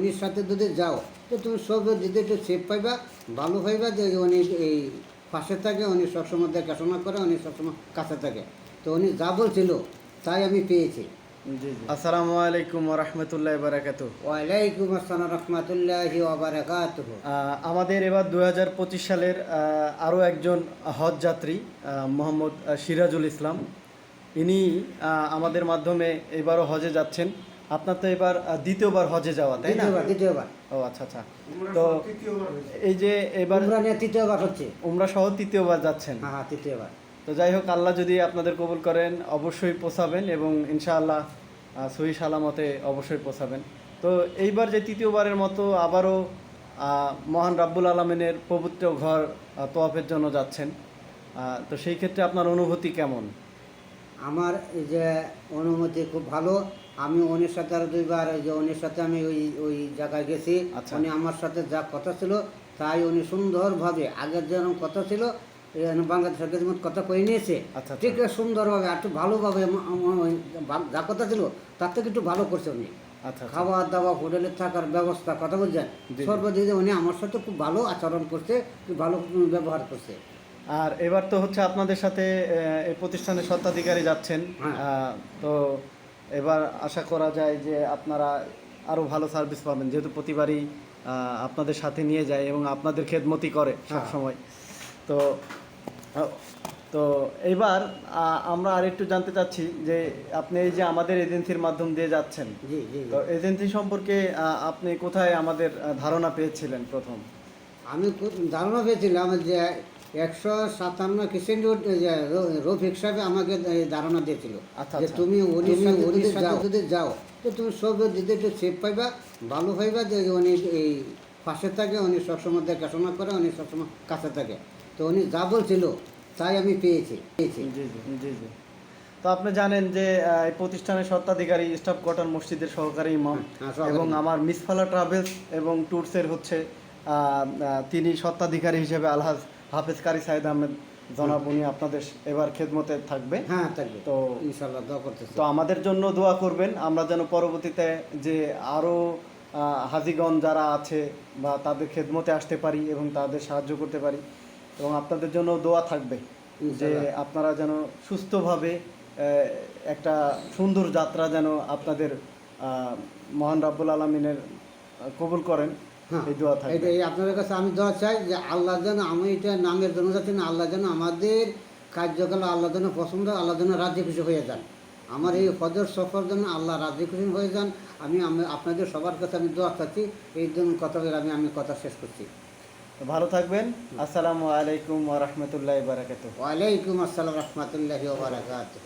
উনির সাথে যদি যাও তো তুমি সব যদি একটু সেফ পাইবা ভালো পাইবা যে উনি এই পাশে থাকে উনি সবসময় দেখাশোনা করে উনি সবসময় কাছে থাকে। তো উনি যা বলছিল তাই আমি পেয়েছি। আসসালামু আলাইকুম রহমতুল্লাহ বারাকাতু ওয়ালাইকুম আসসালাম রহমতুল্লাহি ওবরাকাতুহ আমাদের এবার দু হাজার পঁচিশ সালের আরও একজন হজ যাত্রী মোহাম্মদ সিরাজুল ইসলাম। ইনি আমাদের মাধ্যমে এবারও হজে যাচ্ছেন। আপনার তো এবার দ্বিতীয়বার হজে যাওয়া তাই না? দ্বিতীয়বার দ্বিতীয়বার। ও আচ্ছা আচ্ছা। তো এই যে এবার উমরা নিয়ে তৃতীয়বার হচ্ছে। উমরা সহ তৃতীয়বার যাচ্ছেন। হ্যাঁ হ্যাঁ তৃতীয়বার। তো যাই হোক আল্লাহ যদি আপনাদের কবুল করেন অবশ্যই পোষাবেন এবং ইনশাআল্লাহ সহি সালামতে অবশ্যই পোষাবেন তো এইবার যে তৃতীয়বারের মতো আবারও মহান রাব্বুল আলমিনের পবিত্র ঘর তোয়াফের জন্য যাচ্ছেন। তো সেই ক্ষেত্রে আপনার অনুভূতি কেমন? আমার এই যে অনুমতি খুব ভালো। আমি উনির সাথে আরও দুইবার ওই যে উনির সাথে আমি ওই ওই জায়গায় গেছি আচ্ছা। উনি আমার সাথে যা কথা ছিল তাই উনি সুন্দরভাবে আগের যেরকম কথা ছিল বাংলাদেশের যেমন কথা কয়ে নিয়েছে আচ্ছা, ঠিক সুন্দরভাবে আর একটু ভালোভাবে যা কথা ছিল তার থেকে একটু ভালো করছে উনি আচ্ছা আচ্ছা। খাওয়া দাওয়া হোটেলে থাকার ব্যবস্থা কথা বলছেন। সর্বদিকে উনি আমার সাথে খুব ভালো আচরণ করছে খুব ভালো ব্যবহার করছে আর এবার তো হচ্ছে আপনাদের সাথে এই প্রতিষ্ঠানের স্বত্বাধিকারী যাচ্ছেন হ্যাঁ। তো এবার আশা করা যায় যে আপনারা আরও ভালো সার্ভিস পাবেন যেহেতু প্রতিবারই আপনাদের সাথে নিয়ে যায় এবং আপনাদের খেদমতি করে সব হ্যাঁ। সময় তো তো এইবার আমরা আর একটু জানতে চাচ্ছি যে আপনি এই যে আমাদের এজেন্সির মাধ্যম দিয়ে যাচ্ছেন তো এজেন্সি সম্পর্কে আপনি কোথায় আমাদের ধারণা পেয়েছিলেন প্রথম? আমি ধারণা পেয়েছিলাম যে একশো সাতান্ন কিসেন্ট রফিক সাহেব আমাকে ধারণা দিয়েছিল আচ্ছা, যে আচ্ছা। তুমি যদি যাও। তো তুমি সব যদি একটু সেফ পাইবা ভালো পাইবা যে উনি এই পাশে থাকে উনি সবসময় দেখাশোনা করে উনি সবসময় কাছে থাকে। তো উনি যা বলছিল তাই আমি পেয়েছি। পেয়েছি। জি জি জি তো আপনি জানেন যে এই প্রতিষ্ঠানের স্বত্বাধিকারী স্টাফ কোয়ার্টার মসজিদের সহকারী ইমাম হ্যাঁ, এবং আমার মিসফালা ট্রাভেলস এবং ট্যুরসের হচ্ছে তিনি স্বত্বাধিকারী হিসেবে আলহাজ হাফেজ কারি সাইদ আহমেদ জনাব উনি আপনাদের এবার খেদমতে থাকবে। হ্যাঁ থাকবে। তো ইনশাল্লাহ দোয়া করতেছি। তো আমাদের জন্য দোয়া করবেন। আমরা যেন পরবর্তীতে যে আরও হাজিগণ যারা আছে বা তাদের খেদমতে আসতে পারি এবং তাদের সাহায্য করতে পারি এবং আপনাদের জন্য দোয়া থাকবে যে আপনারা যেন সুস্থভাবে একটা সুন্দর যাত্রা যেন আপনাদের মহান রাব্বুল আলমিনের কবুল করেন। এই দোয়া থাকবে। এটাই আপনাদের কাছে আমি দোয়া চাই যে আল্লাহ যেন আমি এটা নামের জন্য যাচ্ছি না আল্লাহ যেন আমাদের কার্যকলাপ আল্লাহ যেন পছন্দ আল্লাহ যেন রাজ্যে খুশি হয়ে যান। আমার এই ফজর সফর যেন আল্লাহ রাজ্যে খুশি হয়ে যান আমি আপনাদের সবার কাছে আমি দোয়া চাচ্ছি এই জন্য কথা বলে আমি আমি কথা শেষ করছি। ভালো থাকবেন। আসসালামু আলাইকুম ওয়া রাহমাতুল্লাহি ওয়া বারাকাতুহু। ওয়ালাইকুম আসসালাম রহমতুল্লাহি ওবরাকাতুহ